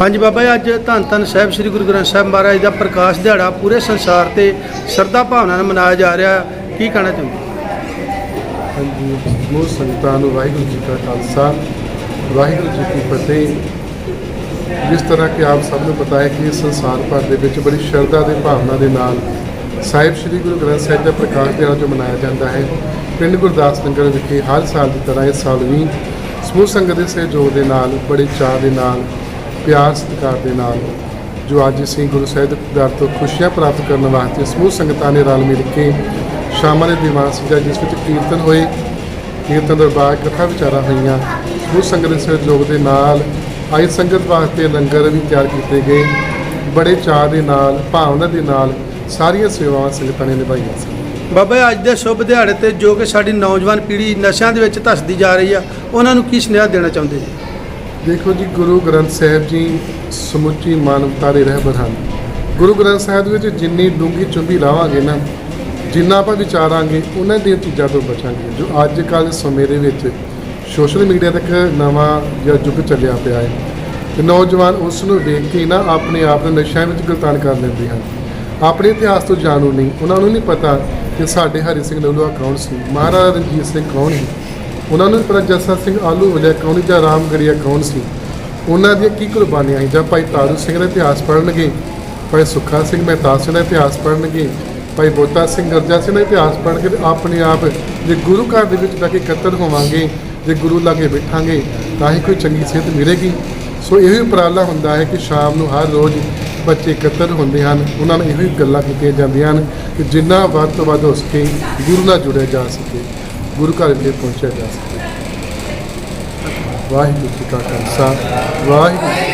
ਹਾਂਜੀ ਬਾਬਾ ਜੀ, ਅੱਜ ਧੰਨ ਧੰਨ ਸਾਹਿਬ ਸ੍ਰੀ ਗੁਰੂ ਗ੍ਰੰਥ ਸਾਹਿਬ ਮਹਾਰਾਜ ਦਾ ਪ੍ਰਕਾਸ਼ ਦਿਹਾੜਾ ਪੂਰੇ ਸੰਸਾਰ ਤੇ ਸ਼ਰਧਾ ਭਾਵਨਾ ਨਾਲ ਮਨਾਇਆ ਜਾ ਰਿਹਾ। ਕੀ ਕਹਿਣਾ ਚਾਹੁੰਦੇ ਹਾਂਜੀ ਸਮੂਹ ਸੰਗਤਾਂ ਨੂੰ ਵਾਹਿਗੁਰੂ ਜੀ ਕਾ ਖਾਲਸਾ, ਵਾਹਿਗੁਰੂ ਜੀ ਕੀ ਫਤਿਹ। ਜਿਸ ਤਰ੍ਹਾਂ ਕਿ ਆਪ ਸਭ ਨੂੰ ਪਤਾ ਹੈ ਕਿ ਸੰਸਾਰ ਭਰ ਦੇ ਵਿੱਚ ਬੜੀ ਸ਼ਰਧਾ ਦੇ ਭਾਵਨਾ ਦੇ ਨਾਲ ਸਾਹਿਬ ਸ੍ਰੀ ਗੁਰੂ ਗ੍ਰੰਥ ਸਾਹਿਬ ਦਾ ਪ੍ਰਕਾਸ਼ ਦਿਹਾੜਾ ਜੋ ਮਨਾਇਆ ਜਾਂਦਾ ਹੈ, ਪਿੰਡ ਗੁਰਦਾਸ ਨਗਰ ਵਿਖੇ ਹਰ ਸਾਲ ਦੀ ਤਰ੍ਹਾਂ ਇਸ ਸਾਲ ਵੀ ਸਮੂਹ ਸੰਗਤ ਦੇ ਸਹਿਯੋਗ ਦੇ ਨਾਲ, ਬੜੇ ਚਾਅ ਦੇ ਨਾਲ ਪਿਆਰ ਸਤਿਕਾਰ ਦੇ ਨਾਲ ਜੋ ਅੱਜ ਅਸੀਂ ਗੁਰੂ ਸਾਹਿਬ ਦੇ ਦਰ ਤੋਂ ਖੁਸ਼ੀਆਂ ਪ੍ਰਾਪਤ ਕਰਨ ਵਾਸਤੇ ਸਮੂਹ ਸੰਗਤਾਂ ਨੇ ਰਲ ਮਿਲ ਕੇ ਸ਼ਾਮਾਂ ਦੇ ਦੀਵਾਨ ਸਜਾ, ਜਿਸ ਵਿੱਚ ਕੀਰਤਨ ਹੋਏ, ਕੀਰਤਨ ਦਰਬਾਰ ਕਥਾ ਵਿਚਾਰਾਂ ਹੋਈਆਂ, ਸਮੂਹ ਸੰਗਤ ਦੇ ਸਹਿਯੋਗ ਦੇ ਨਾਲ ਆਈ ਸੰਗਤ ਵਾਸਤੇ ਲੰਗਰ ਵੀ ਤਿਆਰ ਕੀਤੇ ਗਏ। ਬੜੇ ਚਾਅ ਦੇ ਨਾਲ, ਭਾਵਨਾ ਦੇ ਨਾਲ ਸਾਰੀਆਂ ਸੇਵਾਵਾਂ ਸੰਗਤਾਂ ਨੇ ਨਿਭਾਈਆਂ ਸੀ ਬਾਬਾ ਅੱਜ ਦੇ ਸ਼ੁਭ ਦਿਹਾੜੇ ਤੇ ਜੋ ਕਿ ਸਾਡੀ ਨੌਜਵਾਨ ਪੀੜ੍ਹੀ ਨਸ਼ਿਆਂ ਦੇ ਵਿੱਚ ਧਸਦੀ ਜਾ ਰਹੀ ਆ, ਉਹਨਾਂ ਨੂੰ ਕੀ ਸੁਨੇਹਾ ਦੇਣਾ ਚਾਹੁੰਦੇ ਜੀ? ਦੇਖੋ ਜੀ, ਗੁਰੂ ਗ੍ਰੰਥ ਸਾਹਿਬ ਜੀ ਸਮੁੱਚੀ ਮਾਨਵਤਾ ਦੇ ਰਹਿਬਰ ਹਨ। ਗੁਰੂ ਗ੍ਰੰਥ ਸਾਹਿਬ ਵਿੱਚ ਜਿੰਨੀ ਡੂੰਘੀ ਚੁੰਬੀ ਲਾਵਾਂਗੇ ਨਾ, ਜਿੰਨਾ ਆਪਾਂ ਵਿਚਾਰਾਂਗੇ, ਉਹਨਾਂ ਦੀਆਂ ਚੀਜ਼ਾਂ ਤੋਂ ਬਚਾਂਗੇ, ਜੋ ਅੱਜ ਕੱਲ੍ਹ ਸਮੇਂ ਦੇ ਵਿੱਚ ਸੋਸ਼ਲ ਮੀਡੀਆ ਤੱਕ ਨਵਾਂ ਜਾਂ ਯੁੱਗ ਚੱਲਿਆ ਪਿਆ ਹੈ। ਤੇ ਨੌਜਵਾਨ ਉਸ ਨੂੰ ਵੇਖ ਕੇ ਨਾ ਆਪਣੇ ਆਪ ਨੂੰ ਨਸ਼ਿਆਂ ਵਿੱਚ ਗਲਤਾਨ ਕਰ ਲੈਂਦੇ ਹਨ। ਆਪਣੇ ਇਤਿਹਾਸ ਤੋਂ ਜਾਣੂ ਨਹੀਂ, ਉਹਨਾਂ ਨੂੰ ਨਹੀਂ ਪਤਾ ਕਿ ਸਾਡੇ ਹਰੀ ਸਿੰਘ ਨਲੂਆ ਕੌਣ ਸੀ, ਮਹਾਰਾਜਾ ਰਣਜੀਤ ਸਿੰਘ ਕੌਣ ਸੀ। ਉਹਨਾਂ ਨੂੰ ਪਰ ਜੱਸਾ ਸਿੰਘ ਆਲੂ ਵਲਿਆ ਕੌਣ ਜਾਂ ਰਾਮਗੜੀਆ ਕੌਣ ਸੀ? ਉਹਨਾਂ ਦੀਆਂ ਕੀ ਕੁਰਬਾਨੀਆਂ ਸੀ? ਜਾਂ ਭਾਈ ਤਾਰੂ ਸਿੰਘ ਦਾ ਇਤਿਹਾਸ ਪੜ੍ਹਨਗੇ? ਭਾਈ ਸੁੱਖਾ ਸਿੰਘ ਮਹਿਤਾ ਸਿੰਘ ਦਾ ਇਤਿਹਾਸ ਪੜ੍ਹਨਗੇ? ਭਾਈ ਬੋਤਾ ਸਿੰਘ ਗਰਜਾ ਸਿੰਘ ਦਾ ਇਤਿਹਾਸ ਪੜ੍ਹਨਗੇ ਤੇ ਆਪਣੇ ਆਪ ਜੇ ਗੁਰੂ ਘਰ ਦੇ ਵਿੱਚ ਬੈ ਕੇ ਇਕੱਤਰ ਹੋਵਾਂਗੇ, ਜੇ ਗੁਰੂ ਲਾਗੇ ਬੈਠਾਂਗੇ, ਤਾਂ ਹੀ ਕੋਈ ਚੰਗੀ ਸਿਹਤ ਮਿਲੇਗੀ। ਸੋ ਇਹੋ ਹੀ ਉਪਰਾਲਾ ਹੁੰਦਾ ਹੈ ਕਿ ਸ਼ਾਮ ਨੂੰ ਹਰ ਰੋਜ਼ ਬੱਚੇ ਇਕੱਤਰ ਹੁੰਦੇ ਹਨ। ਉਹਨਾਂ ਨਾਲ ਇਹੋ ਹੀ ਗੱਲਾਂ ਕੀਤੀਆਂ ਜਾਂਦੀਆਂ ਹਨ ਕਿ ਜਿੰਨਾ ਵੱਧ ਤੋਂ ਵੱਧ ਹੋ ਸਕੇ ਗੁਰੂ ਨਾਲ ਜੁੜਿਆ ਜਾ ਸਕੇ। ਗੁਰੂ ਘਰ ਵਿੱਚ ਪਹੁੰਚਿਆ ਜਾ ਸਕੇ ਵਾਹਿਗੁਰੂ ਜੀ ਕਾ ਖਾਲਸਾ ਵਾਹਿਗੁਰੂ